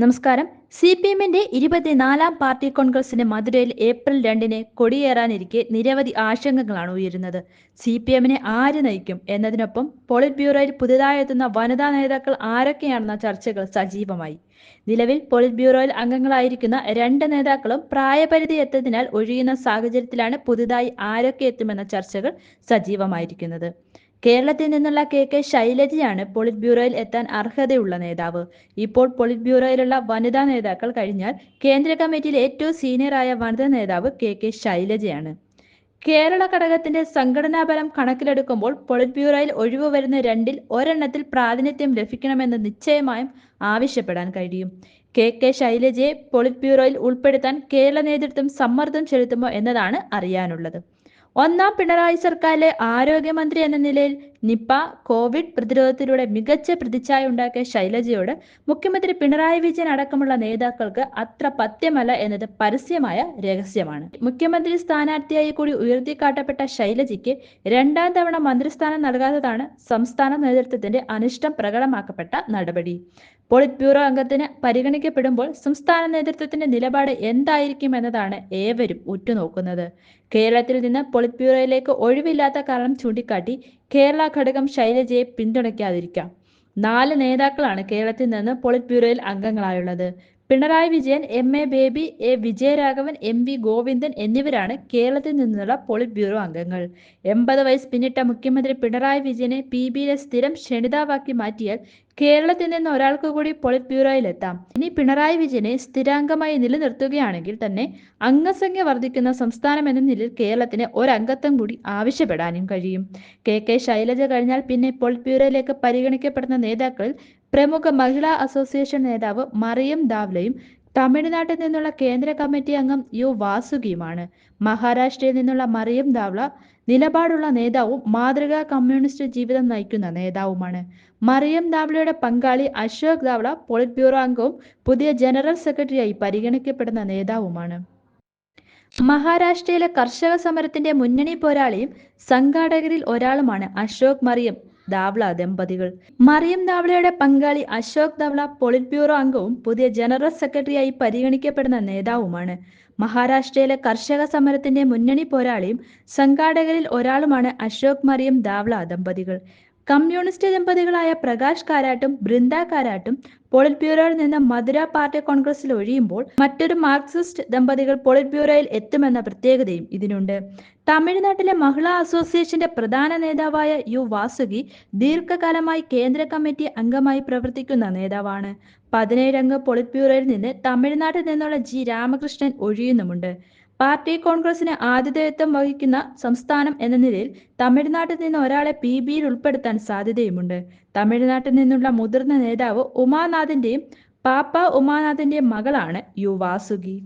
നമസ്കാരം. C P എമ്മിന്റെ ഇരുപത്തിനാലാം പാർട്ടി കോൺഗ്രസിന് മധുരയിൽ ഏപ്രിൽ രണ്ടിന് കൊടിയേറാനിരിക്കെ നിരവധി ആശങ്കകളാണ് ഉയരുന്നത്. സി പി എമ്മിനെ ആര് നയിക്കും എന്നതിനൊപ്പം പോളിറ്റ് ബ്യൂറോയിൽ പുതുതായി എത്തുന്ന വനിതാ നേതാക്കൾ ആരൊക്കെയാണെന്ന ചർച്ചകൾ സജീവമായി. നിലവിൽ പോളിറ്റ് ബ്യൂറോയിൽ അംഗങ്ങളായിരിക്കുന്ന രണ്ട് നേതാക്കളും പ്രായപരിധി എത്തതിനാൽ ഒഴിയുന്ന സാഹചര്യത്തിലാണ് പുതുതായി ആരൊക്കെ എത്തുമെന്ന ചർച്ചകൾ സജീവമായിരിക്കുന്നത്. കേരളത്തിൽ നിന്നുള്ള കെ കെ ശൈലജയാണ് പോളിറ്റ് ബ്യൂറോയിൽ എത്താൻ അർഹതയുള്ള നേതാവ്. ഇപ്പോൾ പോളിറ്റ് ബ്യൂറോയിലുള്ള വനിതാ നേതാക്കൾ കഴിഞ്ഞാൽ കേന്ദ്ര കമ്മിറ്റിയിലെ ഏറ്റവും സീനിയറായ വനിതാ നേതാവ് കെ കെ ശൈലജയാണ്. കേരള ഘടകത്തിന്റെ സംഘടനാ ബലം കണക്കിലെടുക്കുമ്പോൾ പോളിറ്റ് ബ്യൂറോയിൽ ഒഴിവ് വരുന്ന രണ്ടിൽ ഒരെണ്ണത്തിൽ പ്രാതിനിധ്യം ലഭിക്കണമെന്ന് നിശ്ചയമായും ആവശ്യപ്പെടാൻ കഴിയും. കെ കെ ശൈലജയെ പോളിറ്റ് ബ്യൂറോയിൽ ഉൾപ്പെടുത്താൻ കേരള നേതൃത്വം സമ്മർദ്ദം ചെലുത്തുമോ എന്നതാണ് അറിയാനുള്ളത്. ഒന്നാം പിണറായി സർക്കാരിലെ ആരോഗ്യമന്ത്രി എന്ന നിലയിൽ നിപ്പ കോവിഡ് പ്രതിരോധത്തിലൂടെ മികച്ച പ്രതിച്ഛായ ഉണ്ടാക്കിയ ശൈലജയോട് മുഖ്യമന്ത്രി പിണറായി വിജയൻ അടക്കമുള്ള നേതാക്കൾക്ക് അത്ര പത്യമല്ല എന്നത് പരസ്യമായ രഹസ്യമാണ്. മുഖ്യമന്ത്രി സ്ഥാനാർത്ഥിയായി കൂടി ഉയർത്തിക്കാട്ടപ്പെട്ട ശൈലജയ്ക്ക് രണ്ടാം തവണ മന്ത്രിസ്ഥാനം നൽകാത്തതാണ് സംസ്ഥാന നേതൃത്വത്തിന്റെ അനിഷ്ടം പ്രകടമാക്കപ്പെട്ട നടപടി. പോളിറ്റ് ബ്യൂറോ അംഗത്തിന് പരിഗണിക്കപ്പെടുമ്പോൾ സംസ്ഥാന നേതൃത്വത്തിന്റെ നിലപാട് എന്തായിരിക്കും എന്നതാണ് ഏവരും ഉറ്റുനോക്കുന്നത്. കേരളത്തിൽ നിന്ന് പോളിറ്റ് ബ്യൂറോയിലേക്ക് ഒഴിവില്ലാത്ത കാരണം ചൂണ്ടിക്കാട്ടി കേരള ഘടകം ശൈലജയെ പിന്തുണയ്ക്കാതിരിക്കാം. നാല് നേതാക്കളാണ് കേരളത്തിൽ നിന്ന് പോളിറ്റ് ബ്യൂറോയിൽ അംഗങ്ങളായുള്ളത്. Pinarayi Vijayan M A Baby A Vijayaraghavan M V Govindan എന്നിവരാണ് കേരളത്തിൽ നിന്നുള്ള പോളിറ്റ് ബ്യൂറോ അംഗങ്ങൾ. എൺപത് വയസ്സ് പിന്നിട്ട മുഖ്യമന്ത്രി പിണറായി വിജയനെ പി ബിയിലെ സ്ഥിരം ക്ഷണിതാവാക്കി മാറ്റിയാൽ കേരളത്തിൽ നിന്ന് ഒരാൾക്ക് കൂടി പോളിറ്റ് ബ്യൂറോയിൽ എത്താം ഇനി പിണറായി വിജയനെ സ്ഥിരാംഗമായി നിലനിർത്തുകയാണെങ്കിൽ തന്നെ അംഗസംഖ്യ വർദ്ധിക്കുന്ന സംസ്ഥാനം എന്ന നിലയിൽ കേരളത്തിന് ഒരംഗത്വം കൂടി ആവശ്യപ്പെടാനും കഴിയും. കെ. കെ. ശൈലജ കഴിഞ്ഞാൽ പിന്നെ പോളിറ്റ് ബ്യൂറോയിലേക്ക് പരിഗണിക്കപ്പെടുന്ന നേതാക്കളിൽ പ്രമുഖ മഹിളാ അസോസിയേഷൻ നേതാവ് മറിയം ദാവ്ലയും തമിഴ്നാട്ടിൽ നിന്നുള്ള കേന്ദ്ര കമ്മിറ്റി അംഗം യു വാസുകിയുമാണ്. മഹാരാഷ്ട്രയിൽ നിന്നുള്ള മറിയം ദാവ്ല നിലപാടുള്ള നേതാവും മാതൃകാ കമ്മ്യൂണിസ്റ്റ് ജീവിതം നയിക്കുന്ന നേതാവുമാണ്. മറിയം ദാവ്ലയുടെ പങ്കാളി അശോക് ദാവ്ല പോളിറ്റ് ബ്യൂറോ അംഗവും പുതിയ ജനറൽ സെക്രട്ടറിയായി പരിഗണിക്കപ്പെടുന്ന നേതാവുമാണ്. മഹാരാഷ്ട്രയിലെ കർഷക സമരത്തിന്റെ മുന്നണി പോരാളിയും സംഘാടകരിൽ ഒരാളുമാണ് അശോക് മറിയം. ദാവ്ല ദമ്പതികൾ. മറിയം ദാവ്ളയുടെ പങ്കാളി അശോക് ദാവ്ള പോളിറ്റ് ബ്യൂറോ അംഗവും പുതിയ ജനറൽ സെക്രട്ടറിയായി പരിഗണിക്കപ്പെടുന്ന നേതാവുമാണ്. മഹാരാഷ്ട്രയിലെ കർഷക സമരത്തിന്റെ മുന്നണി പോരാളിയും സംഘാടകരിൽ ഒരാളുമാണ് അശോക് മറിയം ദാവ്ള ദമ്പതികൾ. കമ്മ്യൂണിസ്റ്റ് ദമ്പതികളായ പ്രകാശ് കാരാട്ടും ബൃന്ദ കാരാട്ടും പോളിറ്റ് ബ്യൂറോയിൽ നിന്ന് മധുര പാർട്ടി കോൺഗ്രസിൽ ഒഴിയുമ്പോൾ മറ്റൊരു മാർക്സിസ്റ്റ് ദമ്പതികൾ പോളിറ്റ് ബ്യൂറോയിൽ എത്തുമെന്ന പ്രത്യേകതയും ഇതിനുണ്ട്. തമിഴ്നാട്ടിലെ മഹിളാ അസോസിയേഷന്റെ പ്രധാന നേതാവായ യു വാസുകി ദീർഘകാലമായി കേന്ദ്ര കമ്മിറ്റി അംഗമായി പ്രവർത്തിക്കുന്ന നേതാവാണ്. പതിനേഴംഗ പോളിറ്റ് ബ്യൂറോയിൽ നിന്ന് തമിഴ്നാട്ടിൽ നിന്നുള്ള ജി രാമകൃഷ്ണൻ ഒഴിയുന്നുമുണ്ട്. പാർട്ടി കോൺഗ്രസിന് ആതിഥേയത്വം വഹിക്കുന്ന സംസ്ഥാനം എന്ന നിലയിൽ തമിഴ്നാട്ടിൽ നിന്ന് ഒരാളെ പി ബിയിൽ ഉൾപ്പെടുത്താൻ സാധ്യതയുമുണ്ട്. തമിഴ്നാട്ടിൽ നിന്നുള്ള മുതിർന്ന നേതാവ് ഉമാനാഥിന്റെയും പാപ്പ ഉമാനാഥിന്റെയും മകളാണ് യു വാസുകി